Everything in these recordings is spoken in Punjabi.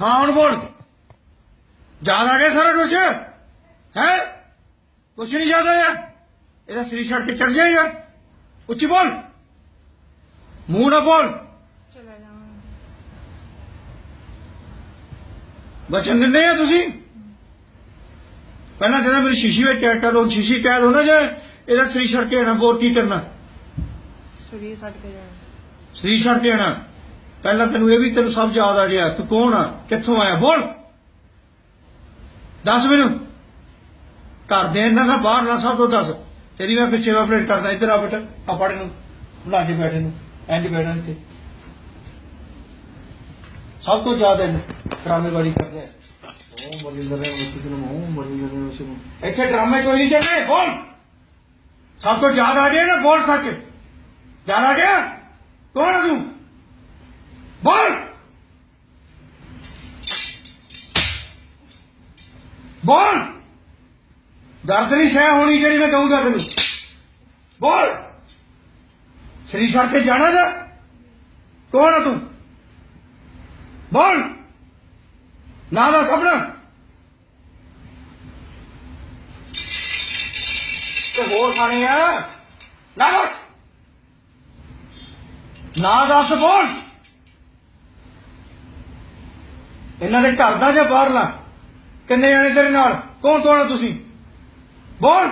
ਹਾਂ ਹੁਣ ਬੋਲ। ਯਾਦ ਆ ਗਿਆ ਸਾਰਾ ਕੁਝ ਹੈ? ਕੁਛ ਨਹੀਂ ਯਾਦ ਆਇਆ? ਇਹਦਾ ਸਰੀਰ ਛੱਡ ਕੇ ਚੱਲ ਜਾਏਗਾ। ਉੱਚੀ ਬੋਲ। ਮੂੰਹ ਨਾ ਬੋਲ। ਚਲਾ ਜਾਵਾਂ ਬਚਨ ਦਿੰਦੇ ਆ ਤੁਸੀਂ? ਪਹਿਲਾਂ ਕਹਿੰਦਾ ਮੇਰੀ ਸ਼ੀਸ਼ੀ ਵਿੱਚ ਚੈੱਕ ਕਰੋ ਸ਼ੀਸ਼ੀ ਕੈਦ ਹੋਣਾ ਜੇ ਇਹਦਾ ਸਰੀਰ ਛੱਡ ਕੇ ਆਣਾ ਬੋਲ ਕੀ ਕਰਨਾ? ਸਰੀਰ ਛੱਡ ਕੇ ਜਾਣਾ। ਸਰੀਰ ਛੱਡ ਕੇ ਆਣਾ ਪਹਿਲਾਂ ਤੈਨੂੰ ਇਹ ਵੀ ਤੈਨੂੰ ਸਭ ਯਾਦ ਆ ਗਿਆ ਤੂੰ ਕੌਣ ਆ? ਕਿੱਥੋਂ ਆਇਆ? ਬੋਲ। ਦੱਸ ਮੈਨੂੰ। ਘਰ ਦੇ ਇਹਨਾਂ ਦਾ ਬਾਹਰ ਨਾ ਸਭ ਤੋਂ ਦੱਸ। ਤੇਰੀ ਮੈਂ ਪਿੱਛੇ ਅਪਡੇਟ ਕਰਦਾ ਇੱਧਰ ਆ ਬੇਟਾ ਆ ਪੜ ਨੂੰ ਲਾ ਕੇ ਬੈਠੇ ਨੂੰ ਇੰਜ ਬੈਠਣ ਤੇ ਸਭ ਤੋਂ ਜ਼ਿਆਦਾ ਇਹਨੂੰ ਡਰਾਮੇਬਾਜ਼ੀ ਕਰਦੇ ਆ। ਉਹ ਮਰਿੰਦਰ ਨੇ ਉਸ ਨੂੰ ਉਹ ਨੇ ਉਸ ਨੂੰ ਇੱਥੇ ਡਰਾਮੇ ਕੋਈ ਨਹੀਂ ਚੱਲਣੇ ਬੋਲ। ਸਭ ਤੋਂ ਜ਼ਿਆਦਾ ਆ ਗਿਆ ਨਾ ਬੋਲ ਸੱਚ। ਜ਼ਿਆਦਾ ਆ ਗਿਆ? ਕੌਣ ਆ ਤੂੰ? ਬੋਲ। ਦਰਦ ਨਹੀਂ ਸ਼ੈ ਹੋਣੀ ਜਿਹੜੀ ਮੈਂ ਕਹੂੰਗਾ ਤੈਨੂੰ ਬੋਲ। ਸ੍ਰੀ ਛੱਡ ਕੇ ਜਾਣਾ ਜਾ। ਕੌਣ ਆ ਤੂੰ? ਬੋਲ। ਨਾ ਦਾ ਸਪਨਾ। ਤੇ ਹੋਰ ਖਾਣੇ ਆ। ਨਾ ਦੱਸ ਨਾ ਦੱਸ ਬੋਲ। ਇਹਨਾਂ ਦੇ ਘਰ ਦਾ ਜਾਂ ਬਾਹਰਲਾ? ਕਿੰਨੇ ਜਾਣੇ ਤੇਰੇ ਨਾਲ? ਕੌਣ ਕੌਣ ਆ ਤੁਸੀਂ? ਬੋਲ।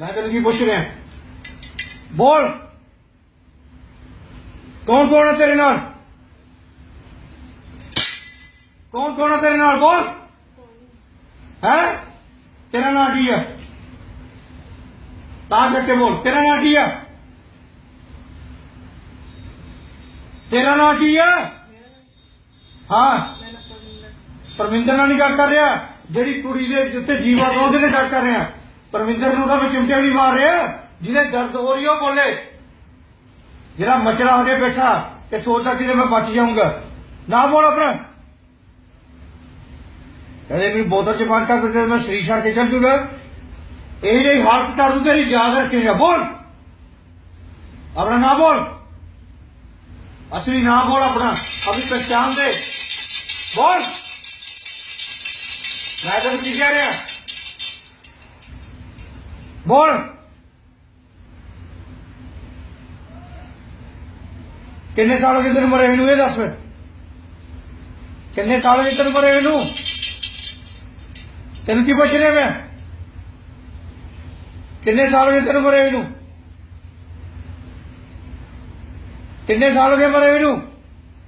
ਮੈਂ ਤੈਨੂੰ ਕੀ ਪੁੱਛ ਰਿਹਾ? ਬੋਲ। ਕੌਣ ਕੌਣ ਆ ਤੇਰੇ ਨਾਲ? ਕੌਣ ਕੌਣ ਆ ਤੇਰੇ ਨਾਲ? ਬੋਲ। ਹੈ? ਤੇਰਾ ਨਾਂ ਕੀ ਹੈ ਤਾਂ ਕਰਕੇ ਬੋਲ। ਤੇਰਾ ਨਾਂ ਕੀ ਹੈ ਤੇਰਾ ਨਾਂ ਕੀ ਹੈ ਹਾਂ। ਪਰਮਿੰਦਰ ਨਾਲ ਨਹੀਂ ਗੱਲ ਕਰ ਰਿਹਾ, ਜਿਹੜੀ ਕੁੜੀ ਦੇ ਉੱਤੇ ਜੀਵਾ ਦਾ ਉਹਦੇ ਨਾਲ ਗੱਲ ਕਰ ਰਿਹਾ। ਪਰਮਿੰਦਰ ਨੂੰ ਤਾਂ ਮੈਂ ਚਿਮਟੇ ਨਹੀਂ ਮਾਰ ਰਿਹਾ, ਜਿਹਦੇ ਦਰਦ ਹੋ ਰਹੀ ਉਹ ਬੋਲੇ। ਜਿਹੜਾ ਮਚਲਾ ਹੋ ਕੇ ਬੈਠਾ ਤੇ ਸੋਚਦਾ ਕਿ ਮੈਂ ਬਚ ਜਾਊਂਗਾ। ਨਾ ਬੋਲ ਆਪਣਾ। ਕਹਿੰਦੇ ਵੀ ਬੋਤਲ ਚ ਬੰਦ ਕਰ ਦਿੱਤੇ ਮੈਂ ਸ਼ਰੀਰ ਛੱਡ ਕੇ ਚੱਲ ਜੂਗਾ। ਇਹ ਜਿਹੀ ਹਾਲਤ ਕਰ ਦੂੰ ਤੇਰੀ ਯਾਦ ਰੱਖੇਗਾ ਬੋਲ। ਆਪਣਾ ਨਾ ਬੋਲ। ਅਸਲੀ ਨਾ ਬੋਲ ਆਪਣਾ, ਆਪਣੀ ਪਹਿਚਾਨ ਦੇ। ਬੋਲ। ਮੈਂ ਤੈਨੂੰ ਕੀ ਕਹਿ ਰਿਹਾ? ਬੋਲ। ਕਿੰਨੇ ਸਾਲ ਹੋ ਗਏ ਤੈਨੂੰ ਮਰੇ ਹੋਏ ਨੂੰ? ਇਹ ਦੱਸ ਫਿਰ। ਕਿੰਨੇ ਸਾਲ ਹੋ ਗਏ ਤੈਨੂੰ ਮਰੇ ਹੋਏ ਨੂੰ? ਤੈਨੂੰ ਕੀ ਪੁੱਛ ਰਿਹਾ ਮੈਂ? ਕਿੰਨੇ ਸਾਲ ਹੋ ਗਏ ਤੈਨੂੰ ਮਰੇ ਹੋਏ ਨੂੰ? ਕਿੰਨੇ ਸਾਲ ਹੋ ਗਏ ਮਰੇ ਹੋਏ ਨੂੰ?